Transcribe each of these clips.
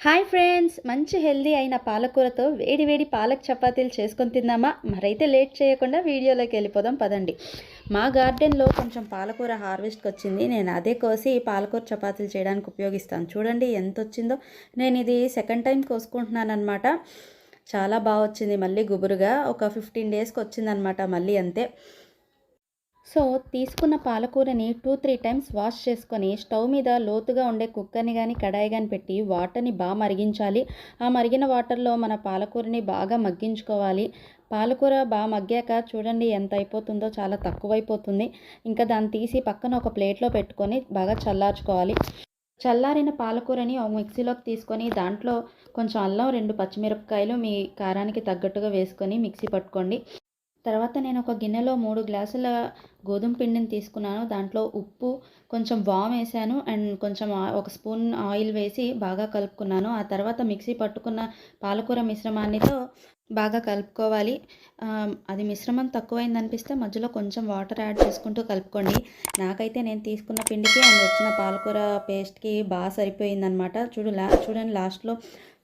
Hi friends మంచి healthy అయిన పాలకూరతో వేడి వేడి పాలక్ చపాతీలు చేసుకొని తిందామా? మరైతే లేట్ చేయకుండా వీడియోలోకి వెళ్ళిపోదాం పదండి. మా గార్డెన్లో కొంచెం పాలకూర హార్వెస్ట్కి వచ్చింది. నేను అదే కోసి పాలకూర చపాతీలు చేయడానికి ఉపయోగిస్తాను. చూడండి ఎంత వచ్చిందో నేను ఇది సెకండ్ టైం కోసుకుంటున్నాను అనమాట చాలా బాగా వచ్చింది. మళ్ళీ గుబురుగా ఒక ఫిఫ్టీన్ డేస్కి వచ్చిందనమాట మళ్ళీ అంతే. సో తీసుకున్న పాలకూరని టూ త్రీ టైమ్స్ వాష్ చేసుకొని స్టవ్ మీద లోతుగా ఉండే కుక్కర్ని కానీ కడాయి కానీ పెట్టి వాటర్ని బాగా మరిగించాలి. ఆ మరిగిన వాటర్లో మన పాలకూరని బాగా మగ్గించుకోవాలి. పాలకూర బాగా మగ్గాక చూడండి ఎంత అయిపోతుందో చాలా తక్కువైపోతుంది. ఇంకా దాన్ని తీసి పక్కన ఒక ప్లేట్లో పెట్టుకొని బాగా చల్లార్చుకోవాలి. చల్లారిన పాలకూరని ఒక మిక్సీలోకి తీసుకొని దాంట్లో కొంచెం అల్లం రెండు పచ్చిమిరపకాయలు మీ కారానికి తగ్గట్టుగా వేసుకొని మిక్సీ పట్టుకోండి. తర్వాత నేను ఒక గిన్నెలో మూడు గ్లాసుల గోధుమ పిండిని తీసుకున్నాను. దాంట్లో ఉప్పు కొంచెం వామ్ వేసాను. అండ్ కొంచెం ఒక స్పూన్ ఆయిల్ వేసి బాగా కలుపుకున్నాను. ఆ తర్వాత మిక్సీ పట్టుకున్న పాలకూర మిశ్రమాన్నితో బాగా కలుపుకోవాలి. అది మిశ్రమం తక్కువైంది అనిపిస్తే మధ్యలో కొంచెం వాటర్ యాడ్ చేసుకుంటూ కలుపుకోండి. నాకైతే నేను తీసుకున్న పిండికి అండ్ వచ్చిన పాలకూర పేస్ట్కి బాగా సరిపోయిందనమాట చూడు లా చూడండి లాస్ట్లో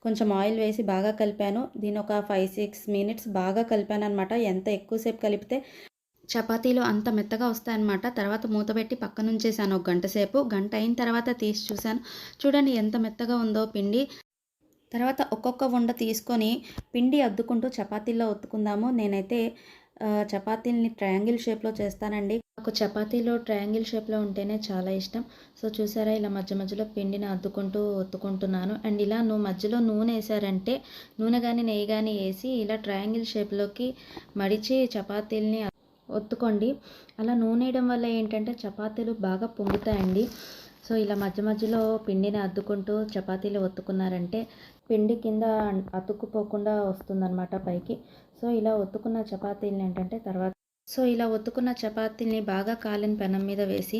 కొంచెం ఆయిల్ వేసి బాగా కలిపాను. దీని ఒక ఫైవ్ సిక్స్ మినిట్స్ బాగా కలిపాను అనమాట ఎంత ఎక్కువసేపు కలిపితే చపాతీలు అంత మెత్తగా వస్తాయన్నమాట. తర్వాత మూత పెట్టి పక్కన ఉంచేసాను ఒక గంట సేపు. గంట అయిన తర్వాత తీసి చూశాను. చూడండి ఎంత మెత్తగా ఉందో పిండి. తర్వాత ఒక్కొక్క వండ తీసుకొని పిండి అద్దుకుంటూ చపాతీల్లో ఒత్తుకుందాము. నేనైతే చపాతీల్ని ట్రయాంగిల్ షేప్లో చేస్తానండి. నాకు చపాతీలో ట్రయాంగిల్ షేప్లో ఉంటేనే చాలా ఇష్టం. సో చూసారా ఇలా మధ్య మధ్యలో పిండిని అద్దుకుంటూ ఒత్తుకుంటున్నాను. అండ్ ఇలా నువ్వు మధ్యలో నూనె వేసారంటే నూనె కానీ నెయ్యి కానీ వేసి ఇలా ట్రయాంగిల్ షేప్లోకి మడిచి చపాతీల్ని ఒత్తుకోండి. అలా నూనె వేయడం వల్ల ఏంటంటే చపాతీలు బాగా పొంగుతాయండి. సో ఇలా మధ్య మధ్యలో పిండిని అద్దుకుంటూ చపాతీలు ఒత్తుకున్నారంటే పిండి కింద అతుక్కుపోకుండా వస్తుందన్నమాట పైకి. సో ఇలా ఒత్తుకున్న చపాతీలు ఏంటంటే తర్వాత సో ఇలా ఒత్తుకున్న చపాతీని బాగా కాలిన పెనం మీద వేసి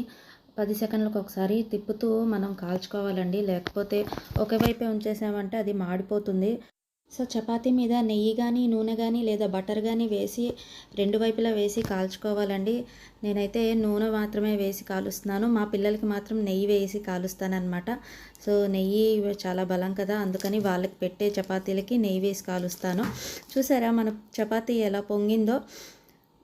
పది సెకండ్లకు ఒకసారి తిప్పుతూ మనం కాల్చుకోవాలండి. లేకపోతే ఒకవైపే ఉంచేసామంటే అది మాడిపోతుంది. సో చపాతీ మీద నెయ్యి కానీ నూనె కానీ లేదా బటర్ కానీ వేసి రెండు వైపులా వేసి కాల్చుకోవాలండి. నేనైతే నూనె మాత్రమే వేసి కాలుస్తున్నాను. మా పిల్లలకి మాత్రం నెయ్యి వేసి కాలుస్తానమాట సో నెయ్యి చాలా బలం కదా అందుకని వాళ్ళకి పెట్టే చపాతీలకి నెయ్యి వేసి కాలుస్తాను. చూసారా మన చపాతీ ఎలా పొంగిందో?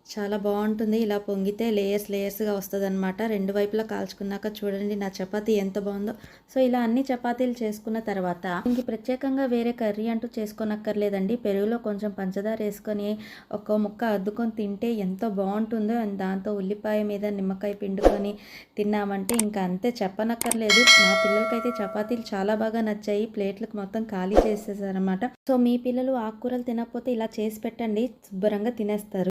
చాలా బాగుంటుంది. ఇలా పొంగితే లేయర్స్ లేయర్స్గా వస్తుంది అనమాట రెండు వైపులా కాల్చుకున్నాక చూడండి నా చపాతీ ఎంత బాగుందో. సో ఇలా అన్ని చపాతీలు చేసుకున్న తర్వాత ఇంక ప్రత్యేకంగా వేరే కర్రీ అంటూ చేసుకోనక్కర్లేదండి. పెరుగులో కొంచెం పంచదార వేసుకొని ఒక ముక్క అద్దుకొని తింటే ఎంతో బాగుంటుందో. దాంతో ఉల్లిపాయ మీద నిమ్మకాయ పిండుకొని తిన్నామంటే ఇంకా అంతే చెప్పనక్కర్లేదు. మా పిల్లలకైతే చపాతీలు చాలా బాగా నచ్చాయి. ప్లేట్లకు మొత్తం ఖాళీ చేసేసారనమాట సో మీ పిల్లలు ఆకుకూరలు తినకపోతే ఇలా చేసి పెట్టండి. శుభ్రంగా తినేస్తారు.